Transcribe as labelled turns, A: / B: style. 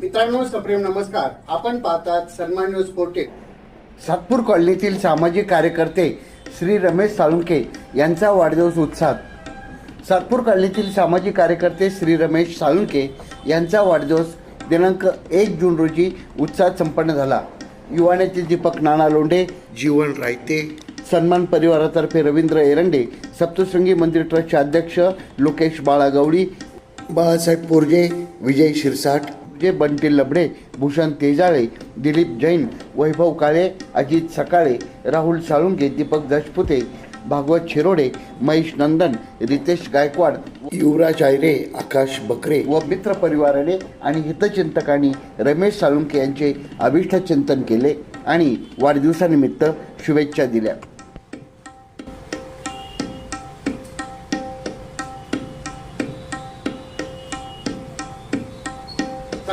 A: मित्रांनो सप्रेम नमस्कार. आपण पाहतात सन्मान न्यूज फोर्टे सातपूर कॉलनीतील सामाजिक कार्यकर्ते श्री रमेश साळुंके यांचा वाढदिवस उत्साहात. सातपूर कॉलनीतील सामाजिक कार्यकर्ते श्री रमेश साळुंके यांचा वाढदिवस दिनांक एक जून रोजी उत्साहात संपन्न झाला. युवा नेते दीपक नाना लोंढे जीवन रायते. सन्मान परिवारातर्फे रवींद्र एरंडे सप्तशृंगी मंदिर ट्रस्टचे अध्यक्ष लोकेश बाळा गवळी बाळासाहेब पोरजे विजय शिरसाट. जे बंटी लबडे भूषण तेजाळे दिलीप जैन वैभव काळे अजित सकाळे राहुल साळुंगे दीपक दशपुते भागवत शिरोडे महेश नंदन रितेश गायकवाड युवराज आयरे आकाश बकरे. व मित्र परिवाराने आणि हितचिंतकांनी रमेश साळुंके यांचे अभिष्ट चिंतन केले आणि वाढदिवसानिमित्त शुभेच्छा दिल्या.